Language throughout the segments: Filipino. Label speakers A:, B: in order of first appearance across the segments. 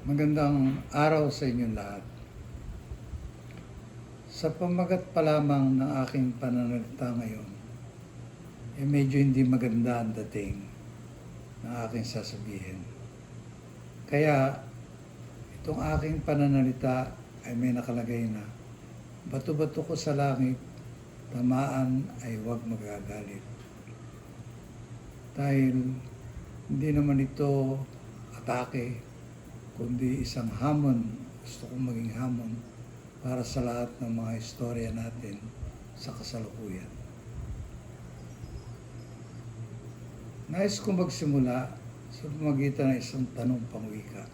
A: Magandang araw sa inyong lahat. Sa pamagat pa lamang ng aking pananalita ngayon, eh medyo hindi maganda ang dating ng aking sasabihin. Kaya, itong aking pananalita ay may nakalagay na, bato-bato ko sa langit, tamaan ay huwag magagalit. Dahil hindi naman ito atake, kundi isang hamon. Gusto kong maging hamon para sa lahat ng mga istorya natin sa kasalukuyan. Nais kong magsimula sa pamagitan ng isang tanong pangwika.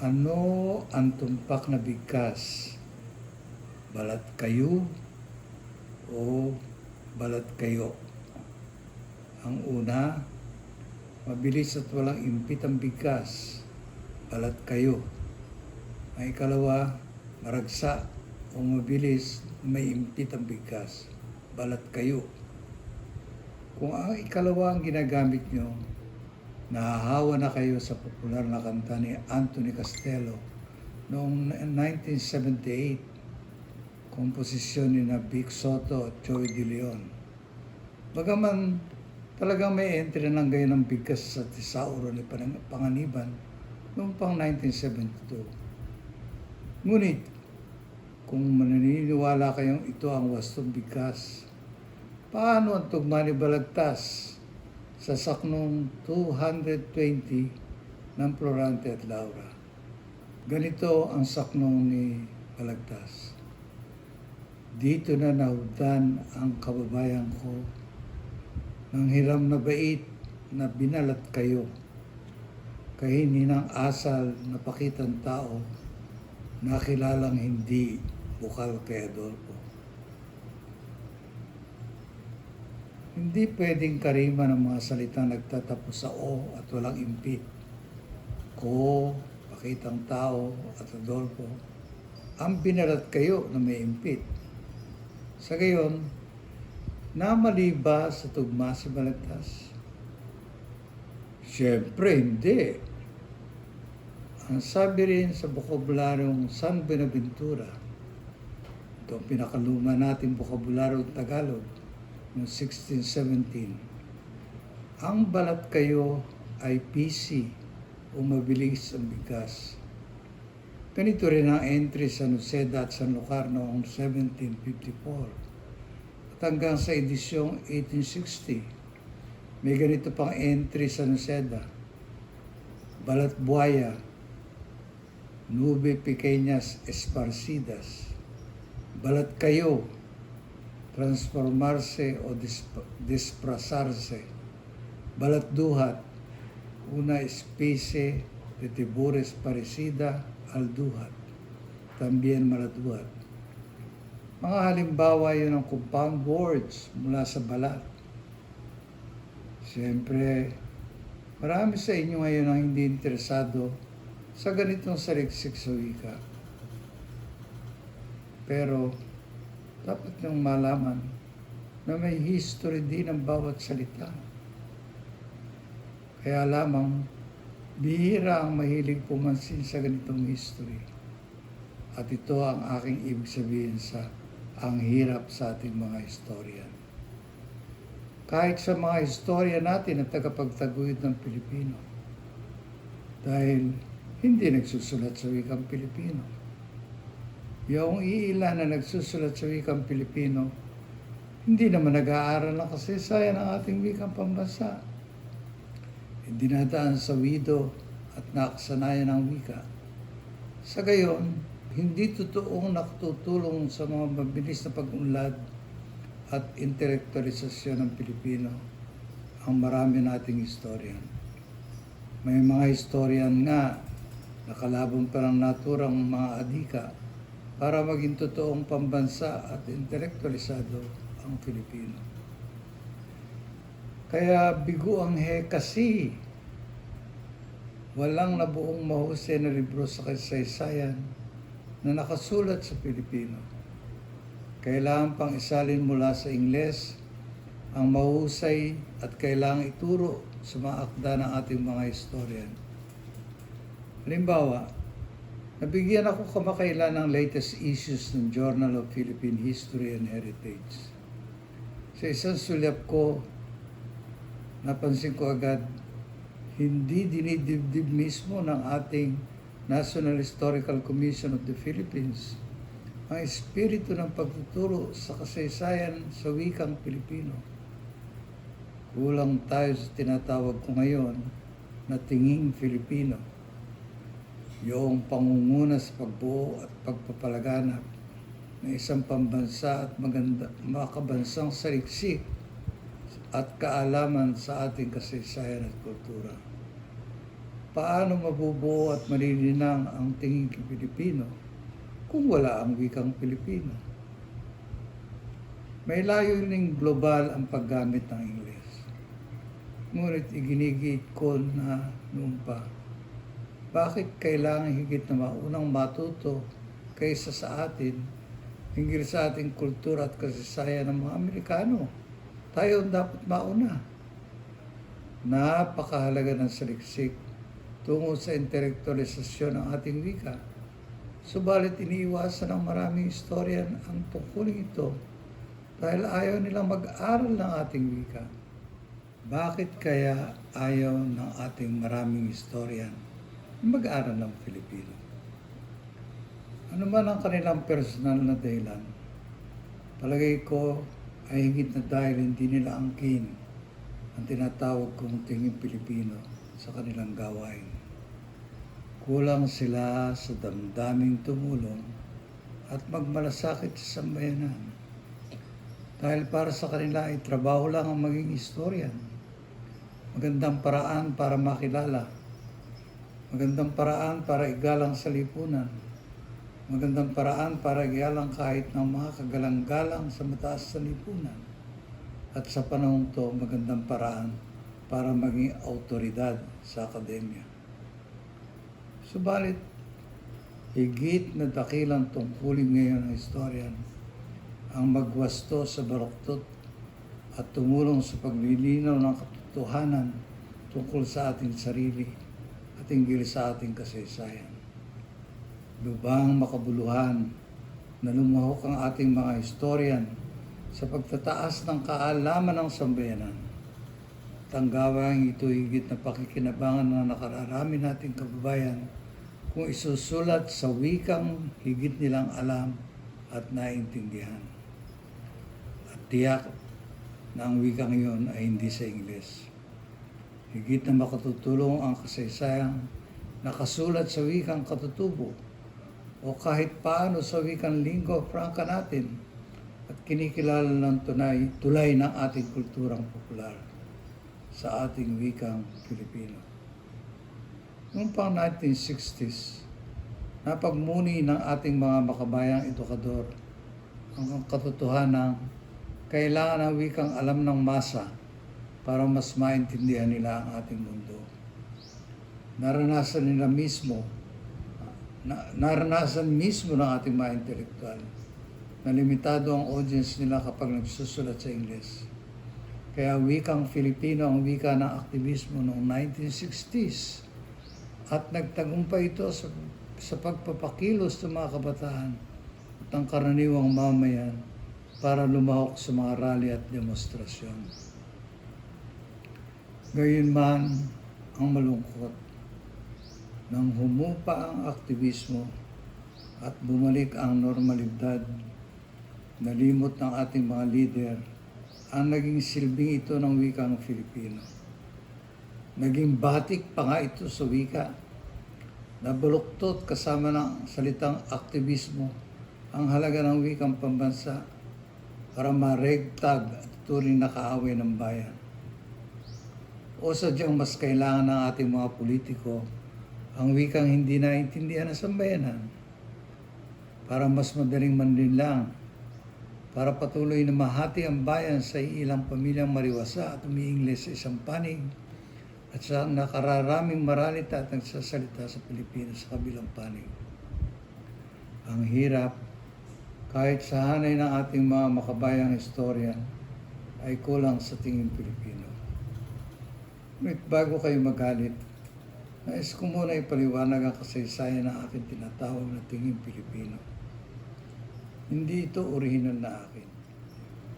A: Ano ang tumpak na bigkas? Balat kayo o balat kayo? Ang una, mabilis at walang impit ang bigkas, balat kayo. Ang ikalawa, maragsa o mabilis, may impit ang bigkas, balat kayo. Kung ang ikalawa ang ginagamit nyo, nahahawa na kayo sa popular na kanta ni Anthony Castello noong 1978, komposisyon ni na Soto at Joey De Leon. Bagaman talagang may entry ng gayon ng bigkas sa Tisauro ni Panganiban noong pang 1972. Ngunit, kung maniniwala kayong ito ang wastong bigkas, paano ang tugma ni Balagtas sa saknong 220 ng Florante at Laura? Ganito ang saknong ni Balagtas. Dito na nahudan ang kababayan ko ng hiram na bait na binalat kayo. Kahini ng asal na pakitang tao na kilalang hindi bukal kay Adolfo. Hindi pwedeng karima ng mga salitang nagtatapos sa O at walang impit. Ko, pakitang tao at Adolfo, ang binalat kayo na may impit. Sa gayon, namali ba sa tugma si Balagtas? Siyempre, hindi. Ang sabi rin sa bokabularyong San Benaventura, ito ang pinakaluma nating bokabularyo Tagalog noong 1617. Ang balat kayo ay PC o mabilis ang bigas. Ganito rin ang entry sa Nuseda at San Lucar noong 1754 at hanggang sa edisyong 1860. May ganito pang entry sa Nuseda. Balat buhaya, nube pequeñas esparcidas. Balat kayo, transformarse o disp- disfrazarse. Balat duhat, una especie de tibures parecida al duhat. También maladuhat. Mga halimbawa yun ng compound words mula sa balat. Siyempre, marami sa inyo ngayon ang hindi interesado sa ganitong saliksik sa wika. Pero, dapat niyong malaman na may history din ang bawat salita. Kaya lamang, bihira ang mahilig pumansin sa ganitong history. At ito ang aking ibig sabihin sa ang hirap sa ating mga historian. Kahit sa mga historia natin na tagapagtaguyod ng Pilipino. Dahil hindi nagsusulat sa wikang Pilipino. Yung iilan na nagsusulat sa wikang Pilipino, hindi naman nag-aaral ng kasaysayan ng ating wikang pambansa. Hindi nadaan sa wido at nakasanayan ng wika. Sa gayon, hindi totoong nakatutulong sa mga mabilis na pag-unlad at intelektualisasyon ng Pilipino ang marami nating historian. May mga historian nga nakalabon pa ng naturang mga adika para maging totoong pambansa at intelektualisado ang Pilipino. Kaya bigo ang hekasi. Walang nabuong mahusay na libro sa kasaysayan na nakasulat sa Pilipino. Kailangan pang isalin mula sa Ingles ang mahusay at kailangang ituro sa mga akda ng ating mga historian. Halimbawa, nabigyan ako kamakailan ng latest issues ng Journal of Philippine History and Heritage. Sa isang sulyap ko, napansin ko agad, hindi dinidibdib mismo ng ating National Historical Commission of the Philippines ang espiritu ng pagtuturo sa kasaysayan sa wikang Pilipino. Kulang tayo sa tinatawag ko ngayon na tinging Filipino. Yung pangunguna sa pagbuo at pagpapalaganap ng isang pambansa at maganda, makabansang saliksik at kaalaman sa ating kasaysayan at kultura. Paano mabubuo at malilinang ang tinging Pilipino kung wala ang wikang Pilipino? May layuning global ang paggamit ng Ingles. Ngunit iginigit ko na noon pa, bakit kailangan higit na maunang matuto kaysa sa atin hinggil sa ating kultura at kasaysayan ng mga Amerikano? Tayo ang dapat mauna. Napakahalaga ng saliksik tungo sa intelektualisasyon ng ating wika. Subalit iniiwasan ng maraming historian ang tungkulin ito dahil ayaw nilang mag-aral ng ating wika. Bakit kaya ayaw ng ating maraming historian mag-aral ng Filipino? Ano man ang kanilang personal na dahilan, palagay ko ay higit na dahil hindi nila angkin ang tinatawag kong tingin Pilipino sa kanilang gawain. Kulang sila sa damdaming tumulong at magmalasakit sa sambayanan. Dahil para sa kanila ay trabaho lang ang maging historian. Magandang paraan para makilala. Magandang paraan para igalang sa lipunan. Magandang paraan para igalang kahit ng mga kagalang-galang sa mataas sa lipunan. At sa panahong to, magandang paraan para maging autoridad sa akademya. Subalit, higit na dakilang tungkulin ngayon ng historian ang magwasto sa baloktot at tumulong sa paglilinaw ng katotohanan tungkol sa ating sarili at hinggil sa ating kasaysayan. Lubang makabuluhan na lumahok ang ating mga historian sa pagtataas ng kaalaman ng sambayanan. Tanggawang ito higit na pakikinabangan na nakararami nating kababayan kung isusulat sa wikang higit nilang alam at naintindihan. At tiyak na ang wikang iyon ay hindi sa Ingles. Higit na makatutulong ang kasaysayan nakasulat sa wikang katutubo o kahit paano sa wikang lingua franca natin at kinikilala ng tunay, tulay ng ating kulturang popular sa ating wikang Pilipino. Noong pang 1960s, napagmuni ng ating mga makabayang edukador ang katotohanan kailangan ng wikang alam ng masa para mas maintindihan nila ang ating mundo. Naranasan nila mismo, na, naranasan mismo ng ating mga intelektual na limitado ang audience nila kapag nagsusulat sa Ingles. Kaya wikang Filipino ang wika ng aktivismo noong 1960s at nagtagumpay ito sa, sa pagpapakilos ng mga kabataan at ang karaniwang mamayan para lumahok sa mga rally at demonstrasyon. Gayunman ang malungkot nang humupa ang aktivismo at bumalik ang normalidad, nalimot ng ating mga leader ang naging silbing ito ng wikang Filipino. Naging batik pa nga ito sa wika. Nabuluktot kasama ng salitang aktivismo ang halaga ng wikang pambansa para maregtag at turing na kaaway ng bayan. O sadyang mas kailangan ng ating mga politiko ang wikang hindi naintindihan ng sambayanan para mas madaling manlinlang para patuloy na mahati ang bayan sa ilang pamilyang mariwasa at umiingles sa isang panig at sa nakararaming maralita at nagsasalita sa Pilipinas sa kabilang panig. Ang hirap, kahit sa hanay ng ating mga makabayang historian, ay kulang sa tingin Pilipino. Ngunit bago kayo magalit, Nais ko muna ipaliwanag ang kasaysayan ng aking tinatawag na tingin Pilipino. Hindi ito original na akin.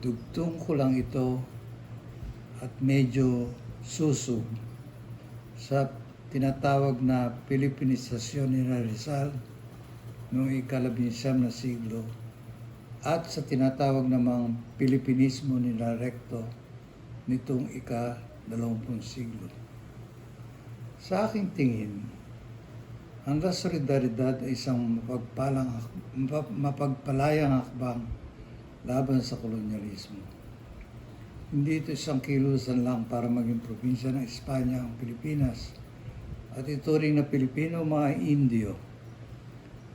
A: Dugtong ko lang ito at medyo susog sa tinatawag na Pilipinisasyon ni Rizal noong ikalabinsam na siglo at sa tinatawag namang Pilipinismo ni Recto nitong ika-dalawampung siglo. Sa aking tingin, ang Solidaridad ay isang mapagpalang, mapa- mapagpalayang hakbang laban sa kolonyalismo. Hindi ito isang kilusan lang para maging probinsya ng Espanya ang Pilipinas at ito rin na Pilipino mga Indio.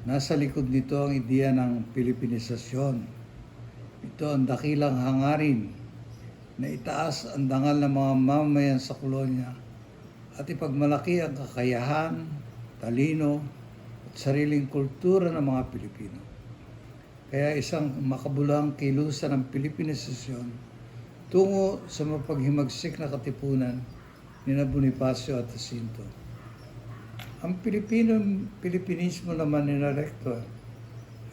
A: Nasa likod nito ang ideya ng Pilipinisasyon. Ito ang dakilang hangarin na itaas ang dangal ng mga mamayan sa kolonya at ipagmalaki ang kakayahan, talino, at sariling kultura ng mga Pilipino. Kaya isang makabulang kilusan ng Pilipinisasyon tungo sa mapaghimagsik na katipunan ni na Bonifacio at Jacinto. Ang Pilipino, Pilipinismo naman ni Recto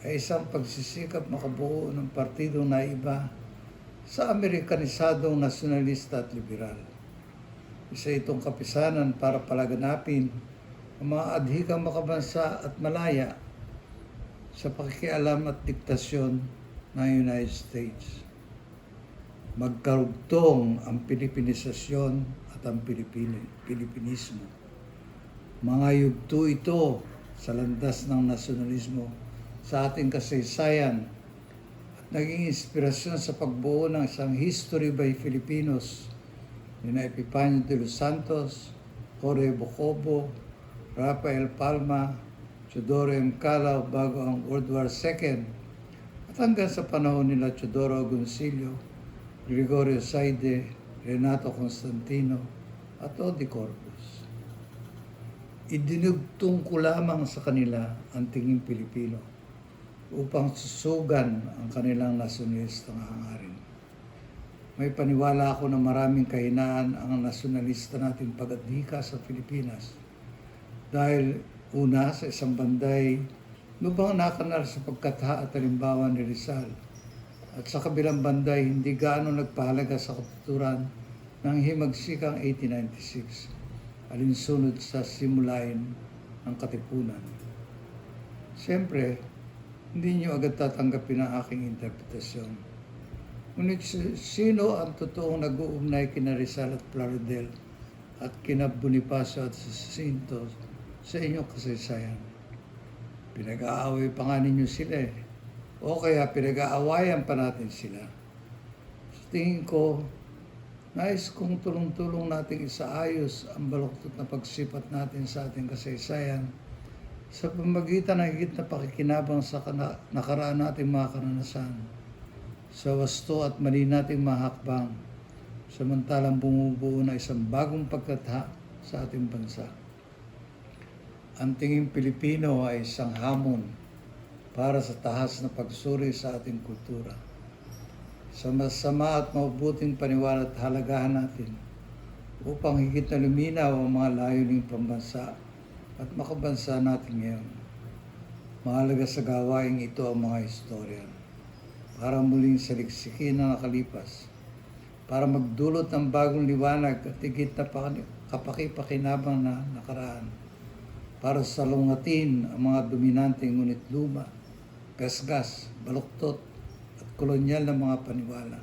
A: ay isang pagsisikap makabuo ng partidong naiba sa Amerikanisadong nasyonalista at liberal. Isa itong kapisanan para palaganapin ang mga adhikang makabansa at malaya sa pakikialam at diktasyon ng United States. Magkarugtong ang Pilipinisasyon at ang Pilipino, Pilipinismo. Mga yugto ito sa landas ng nasyonalismo sa ating kasaysayan at naging inspirasyon sa pagbuo ng isang history by Filipinos ni na Epifanio de los Santos, Jorge Bocobo, Rafael Palma, Teodoro M. Calao bago ang World War II at hanggang sa panahon nila Teodoro Agoncillo, Gregorio Saide, Renato Constantino at Odi Corpus. Idinugtong ko lamang sa kanila ang tingin Pilipino upang susugan ang kanilang nasyonalistang hangarin. May paniwala ako na maraming kahinaan ang nasyonalista natin pag-adhika sa Pilipinas dahil una sa isang banday lubang nakanal sa pagkatha at halimbawa ni Rizal at sa kabilang banday hindi gaano nagpahalaga sa katuturan ng himagsikang 1896 alinsunod sa simulain ng katipunan. Siyempre, hindi niyo agad tatanggapin ang aking interpretasyon. Ngunit si- sino ang totoong nag-uugnay kina Rizal at Plaridel at kina Bonifacio at Jacinto sa inyong kasaysayan? Pinag-aaway pa nga ninyo sila eh. O kaya pinag-aawayan pa natin sila. Sa tingin ko, nais kong tulong-tulong nating isaayos ang baluktot na pagsipat natin sa ating kasaysayan sa pamagitan ng higit na pakikinabang sa nakaraan nating mga karanasan, sa wasto at mali nating mahakbang, samantalang bumubuo na isang bagong pagkatha sa ating bansa. Ang tingin Pilipino ay isang hamon para sa tahas na pagsuri sa ating kultura. Sa masama at mabuting paniwala at halagahan natin upang higit na luminaw ang mga layuning pambansa at makabansa natin ngayon. Mahalaga sa gawaing ito ang mga historian para muling saliksikin ang nakalipas, para magdulot ng bagong liwanag at higit na kapakipakinabang na nakaraan, para salungatin ang mga dominanteng ngunit luma, gasgas, baluktot at kolonyal na mga paniwala,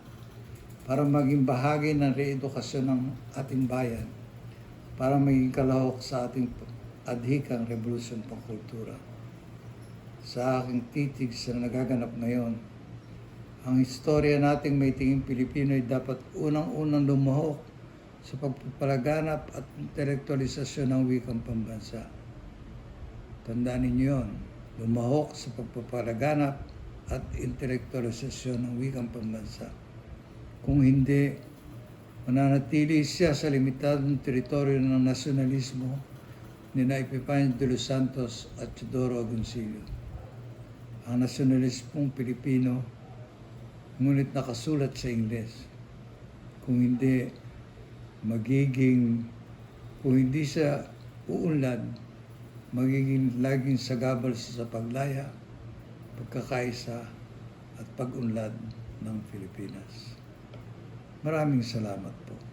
A: para maging bahagi ng reedukasyon ng ating bayan, para maging kalahok sa ating adhikang revolusyon pangkultura. Sa aking titig sa nagaganap ngayon, ang istorya nating may tingin Pilipino ay dapat unang-unang lumahok sa pagpapalaganap at intelektualisasyon ng wikang pambansa. Tandaan ninyo yun, lumahok sa pagpapalaganap at intelektualisasyon ng wikang pambansa. Kung hindi, mananatili siya sa limitadong teritoryo ng nasyonalismo ni na de los Santos at Teodoro Agoncillo. Ang nasyonalismong Pilipino, ngunit nakasulat sa Ingles. Kung hindi, magiging, kung hindi siya uunlad, magiging laging sagabal sa paglaya, pagkakaisa at pag-unlad ng Pilipinas. Maraming salamat po.